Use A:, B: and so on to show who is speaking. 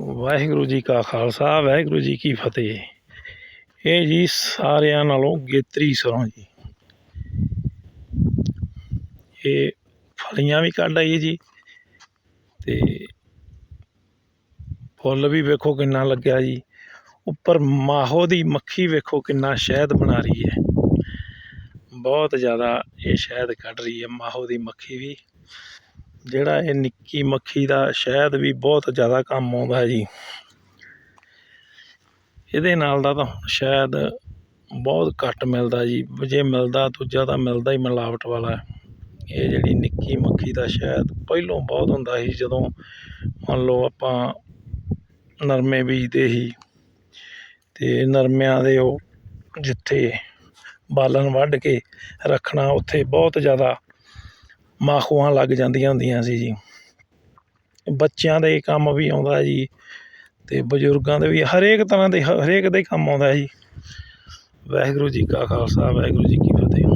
A: ਵਾਹਿਗੁਰੂ ਜੀ ਕਾ ਖਾਲਸਾ, ਵਾਹਿਗੁਰੂ ਜੀ ਕੀ ਫਤਿਹ। ਇਹ ਜੀ ਸਾਰਿਆਂ ਨਾਲੋਂ ਗੇਤਰੀ ਸਰੋਂ ਜੀ। ਇਹ ਫਲੀਆਂ ਵੀ ਕੱਢ ਆਈ ਜੀ ਤੇ ਫੁੱਲ ਵੀ ਵੇਖੋ ਕਿੰਨਾ ਲੱਗਿਆ ਜੀ। ਉੱਪਰ ਮਾਹੋ ਦੀ ਮੱਖੀ ਵੇਖੋ ਕਿੰਨਾ ਸ਼ਹਿਦ ਬਣਾ ਰਹੀ ਹੈ। ਬਹੁਤ ਜ਼ਿਆਦਾ ਇਹ ਸ਼ਹਿਦ ਕੱਢ ਰਹੀ ਹੈ ਮਾਹੋ ਦੀ ਮੱਖੀ ਵੀ। ਜਿਹੜਾ ਇਹ ਨਿੱਕੀ ਮੱਖੀ ਦਾ ਸ਼ਹਿਦ ਵੀ ਬਹੁਤ ਜ਼ਿਆਦਾ ਕੰਮ ਆਉਂਦਾ ਹੈ ਜੀ। ਇਹਦੇ ਨਾਲ ਦਾ ਤਾਂ ਹੁਣ ਸ਼ਾਇਦ ਬਹੁਤ ਘੱਟ ਮਿਲਦਾ ਜੀ। ਜੇ ਮਿਲਦਾ, ਦੂਜਾ ਤਾਂ ਮਿਲਦਾ ਹੀ ਮਿਲਾਵਟ ਵਾਲਾ ਇਹ ਜਿਹੜੀ ਨਿੱਕੀ ਮੱਖੀ ਦਾ ਸ਼ਹਿਦ ਪਹਿਲੋਂ ਬਹੁਤ ਹੁੰਦਾ ਸੀ, ਜਦੋਂ ਮੰਨ ਲਓ ਆਪਾਂ ਨਰਮੇ ਬੀਜਦੇ ਸੀ ਤੇ ਨਰਮਿਆਂ ਦੇ ਉਹ ਜਿੱਥੇ ਬਾਲਣ ਵੱਢ ਕੇ ਰੱਖਣਾ, ਉੱਥੇ ਬਹੁਤ ਜ਼ਿਆਦਾ ਮਾਖੂਆਂ ਲੱਗ ਜਾਂਦੀਆਂ ਹੁੰਦੀਆਂ ਸੀ ਜੀ। ਬੱਚਿਆਂ ਦੇ ਕੰਮ ਵੀ ਆਉਂਦਾ ਜੀ ਅਤੇ ਬਜ਼ੁਰਗਾਂ ਦੇ ਵੀ, ਹਰੇਕ ਤਰ੍ਹਾਂ ਦੇ, ਹਰੇਕ ਦੇ ਕੰਮ ਆਉਂਦਾ ਜੀ। ਵਾਹਿਗੁਰੂ ਜੀ ਕਾ ਖਾਲਸਾ, ਵਾਹਿਗੁਰੂ ਜੀ ਕੀ ਫਤਿਹ।